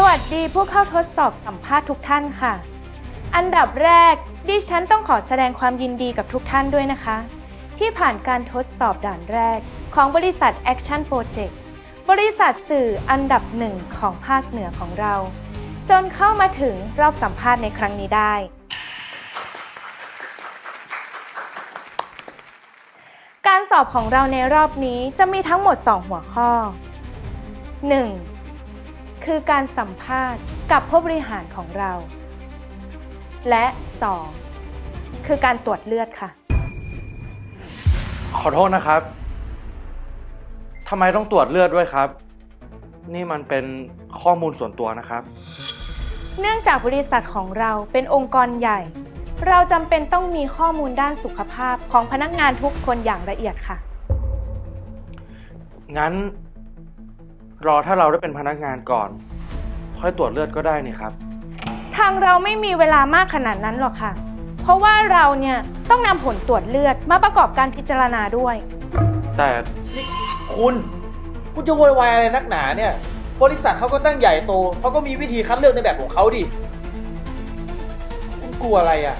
สวัสดีผู้เข้าทดสอบสัมภาษณ์ทุกท่านค่ะ อันดับแรก ดิฉันต้องขอแสดงความยินดีกับทุกท่านด้วยนะคะ ที่ผ่านการทดสอบด่านแรก ของบริษัท Action Project บริษัทสื่ออันดับหนึ่งของภาคเหนือของเรา จนเข้ามาถึงรอบสัมภาษณ์ในครั้งนี้ได้ การสอบของเราในรอบนี้จะมีทั้งหมด 2 หัวข้อ 1. คือการสัมภาษณ์กับผู้บริหารของเรา และ 2. คือการตรวจเลือดค่ะ ขอโทษนะครับ ทำไมต้องตรวจเลือดด้วยครับ นี่มันเป็นข้อมูลส่วนตัวนะครับ เนื่องจากบริษัทของเราเป็นองค์กรใหญ่ เราจำเป็นต้องมีข้อมูลด้านสุขภาพของพนักงานทุกคนอย่างละเอียดค่ะ งั้น รอถ้าเราได้เป็นพนักงานก่อน ค่อยตรวจเลือดก็ได้นี่ครับ ทางเราไม่มีเวลามากขนาดนั้นหรอกค่ะ เพราะว่าเราเนี่ยต้องนำผลตรวจเลือดมาประกอบการพิจารณาด้วย แต่นี่คุณ คุณจะโวยวายอะไรนักหนาเนี่ย บริษัทเขาก็ตั้งใหญ่โตเขาก็มีวิธีคัดเลือกในแบบของเขาดิคุณกลัวอะไรอะ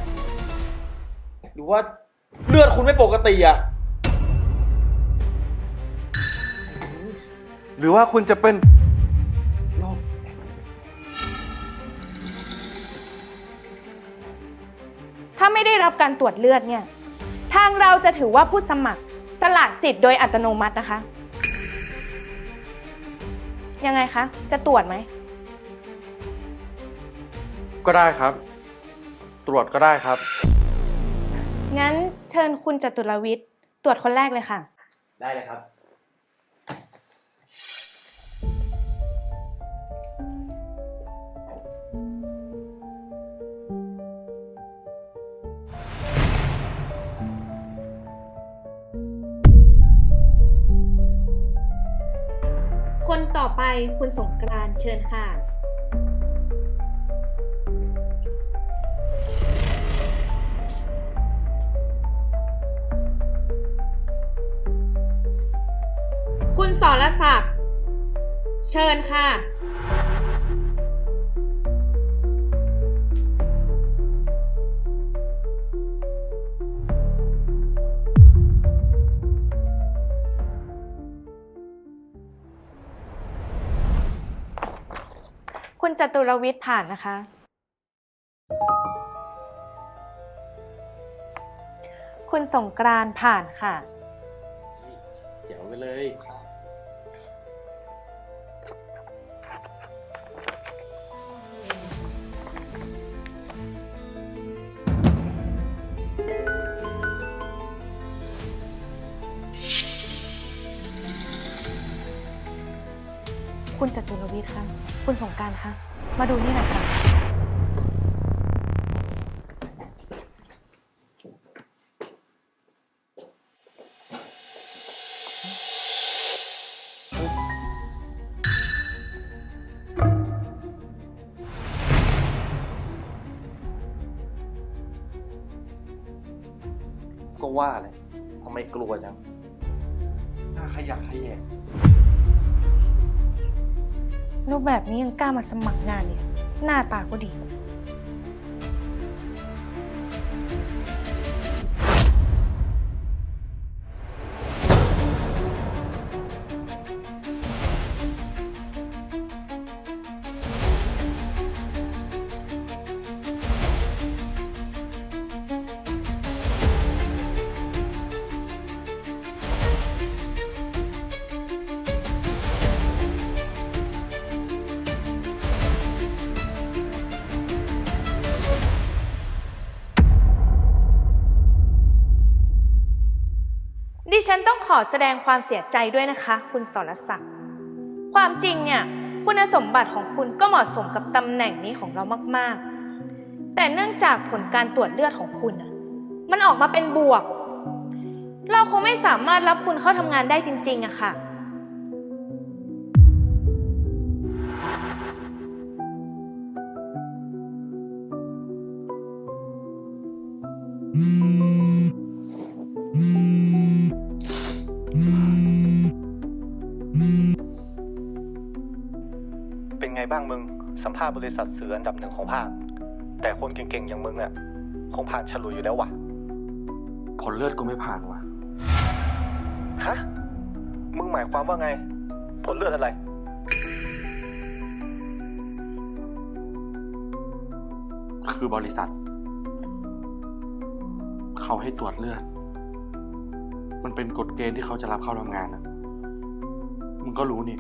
หรือว่าเลือดคุณไม่ปกติอะ หรือว่าคุณจะเป็นโรคถ้าไม่ได้รับการตรวจเลือดเนี่ย ทางเราจะถือว่าผู้สมัครสละสิทธิ์โดยอัตโนมัตินะคะ ยังไงคะ จะตรวจไหม ก็ได้ครับ ตรวจก็ได้ครับ งั้นเชิญคุณจตุรวิทย์ตรวจคนแรกเลยค่ะ ได้เลยครับ ไปคุณสงกรานเชิญค่ะ คุณสรศักดิ์เชิญค่ะ คุณจตุรวิทย์ผ่านนะคะ คุณสงกรานต์ผ่านค่ะ เจ๋วไปเลย คุณจตุรวิทย์คะคุณสงกรารคะมาดูนี่หน่อยค่ะ ก็ว่าเลยทำไมกลัวจังหน้าขยักขยง รูปแบบนี้ยังกล้ามาสมัครงานเนี่ยหน้าตาก็ดี ฉันต้องขอแสดงความเสียใจด้วยนะคะ คุณสรศักดิ์ความจริงเนี่ยคุณสมบัติของคุณก็เหมาะสมกับตำแหน่งนี้ของเรามาก ๆ แต่เนื่องจากผลการตรวจเลือดของคุณมันออกมาเป็นบวก เราคงไม่สามารถรับคุณเข้าทำงานได้จริง ๆอะค่ะ ภาษณ์บริษัทสื่ออันดับหนึ่งของภาค แต่คนเก่งๆ อย่างมึงอะคงผ่านฉลุยอยู่แล้ววะผลเลือดกูไม่ผ่านว่ะ ฮะ มึงหมายความว่าไง ผลเลือดอะไร คือบริษัท เขาให้ตรวจเลือด มันเป็นกฎเกณฑ์ที่เขาจะรับเข้าทำงานอะมึงก็รู้นี่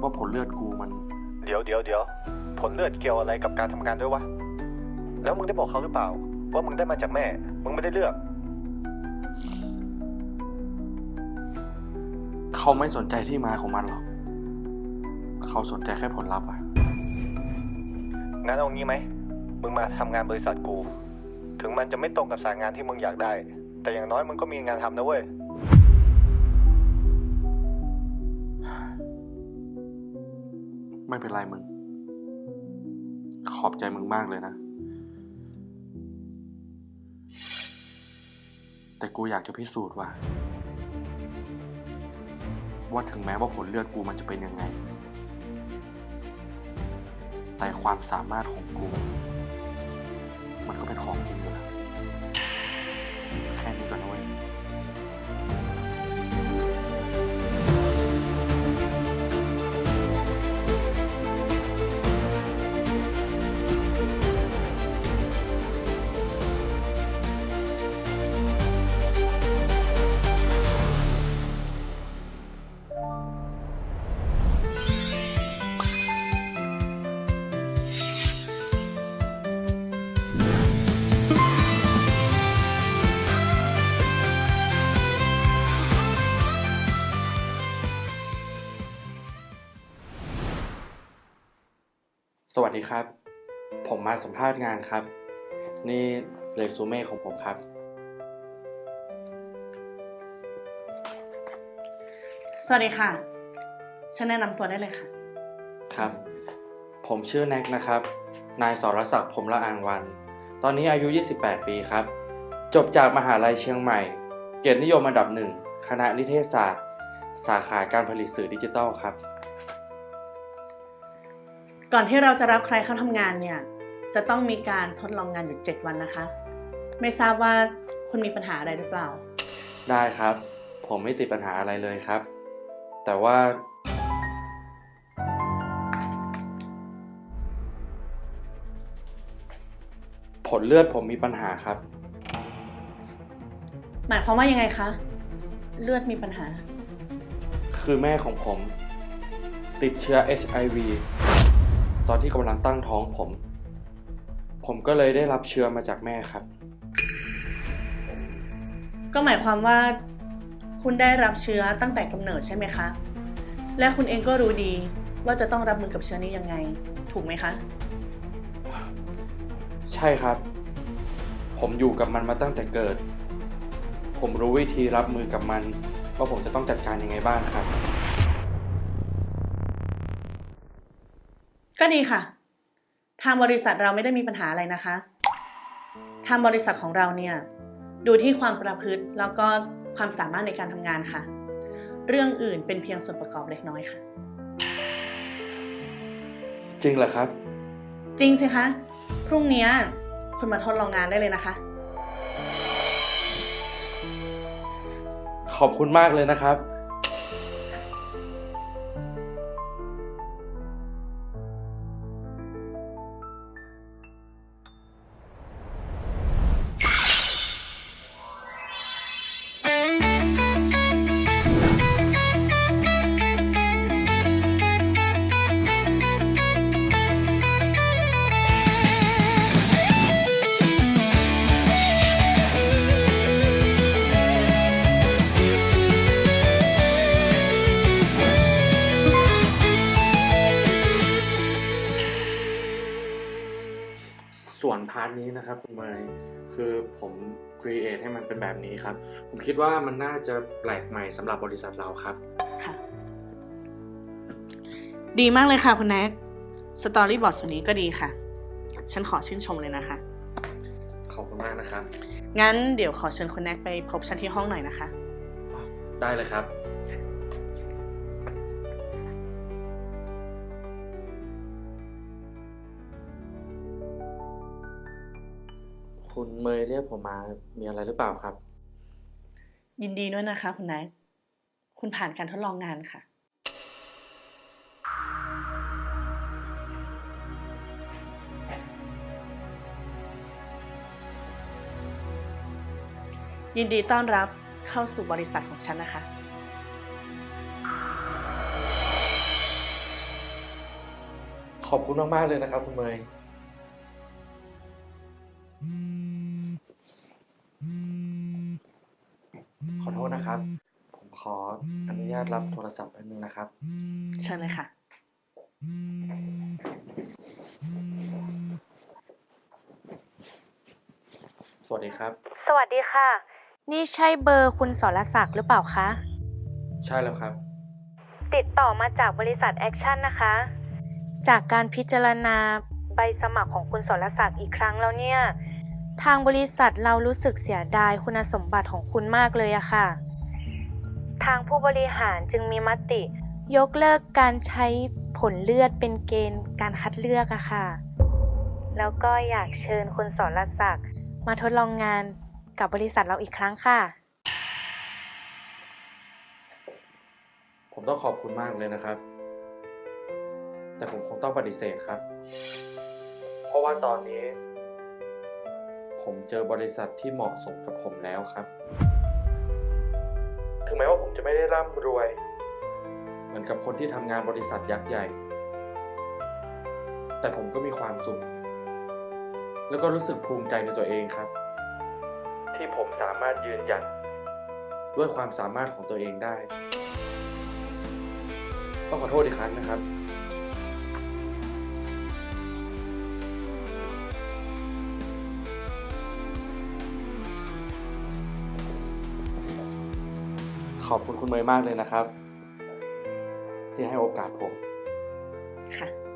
ว่าผลเลือดกูมัน เดี๋ยวเดี๋ยวเดี๋ยวผลเลือดเกี่ยวอะไรกับการทำงานด้วยวะ แล้วมึงได้บอกเขาหรือเปล่า ว่ามึงได้มาจากแม่ มึงไม่ได้เลือก เขาไม่สนใจที่มาของมันหรอก เขาสนใจแค่ผลลัพธ์อะงั้นเอางี้ไหม มึงมาทำงานบริษัทกู ถึงมันจะไม่ตรงกับสายงานที่มึงอยากได้ แต่อย่างน้อยมึงก็มีงานทำนะเว้ย ไม่เป็นไรมึง ขอบใจมึงมากเลยนะ แต่กูอยากจะพิสูจน์ว่า ว่าถึงแม้ว่าผลเลือดกูมันจะเป็นยังไง แต่ความสามารถของกู มันก็เป็นของจริงอยู่แล้วแค่นี้ก่อนนะเว้ย ดีครับ ผมมาสัมภาษณ์งานครับ นี่เรซูเม่ของผมครับ สวัสดีค่ะ ฉันแนะนำตัวได้เลยค่ะ ครับ ผมชื่อแน็กนะครับ นายสรศักดิ์ผมละอางวัน ตอนนี้อายุ 28 ปีครับ จบจากมหาลัยเชียงใหม่ เกียรตินิยมอันดับหนึ่ง คณะนิเทศศาสตร์ สาขาการผลิตสื่อดิจิทัลครับ ก่อนที่เราจะรับใครเข้าทำงานเนี่ย จะต้องมีการทดลองงานอยู่ 7 วันนะคะ ไม่ทราบว่าคุณมีปัญหาอะไรหรือเปล่า ได้ครับ ผมไม่ติดปัญหาอะไรเลยครับ แต่ว่า ผลเลือดผมมีปัญหาครับ หมายความว่ายังไงคะ เลือดมีปัญหา คือแม่ของผม ติดเชื้อ HIV ตอนที่กำลังตั้งท้องผม ผมก็เลยได้รับเชื้อมาจากแม่ครับ ก็หมายความว่า คุณได้รับเชื้อตั้งแต่กำเนิดใช่ไหมคะ และคุณเองก็รู้ดีว่าจะต้องรับมือกับเชื้อนี้ยังไง ถูกไหมคะ ใช่ครับ ผมอยู่กับมันมาตั้งแต่เกิด ผมรู้วิธีรับมือกับมัน ว่าผมจะต้องจัดการยังไงบ้างครับ ก็ดีค่ะ ทางบริษัทเราไม่ได้มีปัญหาอะไรนะคะ ทางบริษัทของเราเนี่ย ดูที่ความประพฤติแล้วก็ความสามารถในการทำงานค่ะ เรื่องอื่นเป็นเพียงส่วนประกอบเล็กน้อยค่ะ จริงเหรอครับ จริงสิคะ พรุ่งนี้คุณมาทดลองงานได้เลยนะคะ ขอบคุณมากเลยนะครับ ส่วนพาร์ทนี้นะครับคุณเมย์คือผมครีเอทให้มันเป็นแบบนี้ครับ ผมคิดว่ามันน่าจะแปลกใหม่สำหรับบริษัทเราครับ ค่ะ ดีมากเลยค่ะคุณแน็กสตอรี่บอร์ดส่วนนี้ก็ดีค่ะ ฉันขอชื่นชมเลยนะคะ ขอบคุณมากนะครับ งั้นเดี๋ยวขอเชิญคุณแน็กไปพบฉันที่ห้องหน่อยนะคะ ได้เลยครับ เมย์เรียกผมมา มีอะไรหรือเปล่าครับ ยินดีด้วยนะคะ คุณแน็กคุณผ่านการทดลองงานค่ะ ยินดีต้อนรับเข้าสู่บริษัทของฉันนะคะ ขอบคุณมาก ๆ เลยนะครับ คุณเมย์ นะครับ ผมขออนุญาตรับโทรศัพท์แป๊บนึงนะครับ เชิญเลยค่ะ สวัสดีครับ สวัสดีค่ะ นี่ใช่เบอร์คุณสรศักดิ์หรือเปล่าคะ ใช่แล้วครับ ติดต่อมาจากบริษัทแอคชั่นนะคะ จากการพิจารณาใบสมัครของคุณสรศักดิ์อีกครั้งแล้วเนี่ย ทางบริษัทเรารู้สึกเสียดายคุณสมบัติของคุณมากเลยอะค่ะ ทางผู้บริหารจึงมีมติ ยกเลิกการใช้ผลเลือดเป็นเกณฑ์การคัดเลือกอะค่ะ แล้วก็อยากเชิญคุณสรศักดิ์มาทดลองงานกับบริษัทเราอีกครั้งค่ะ ผมต้องขอบคุณมากเลยนะครับ แต่ผมคงต้องปฏิเสธครับ เพราะว่าตอนนี้ ผมเจอบริษัทที่เหมาะสมกับผมแล้วครับ ถึงแม้ว่าผมจะไม่ได้ร่ำรวย เหมือนกับคนที่ทำงานบริษัทยักษ์ใหญ่ แต่ผมก็มีความสุข แล้วก็รู้สึกภูมิใจในตัวเองครับ ที่ผมสามารถยืนหยัดด้วยความสามารถของตัวเองได้ ต้องขอโทษอีกครั้งนะครับ ขอบคุณคุณเมย์มากเลยนะครับ ที่ให้โอกาสผม ค่ะ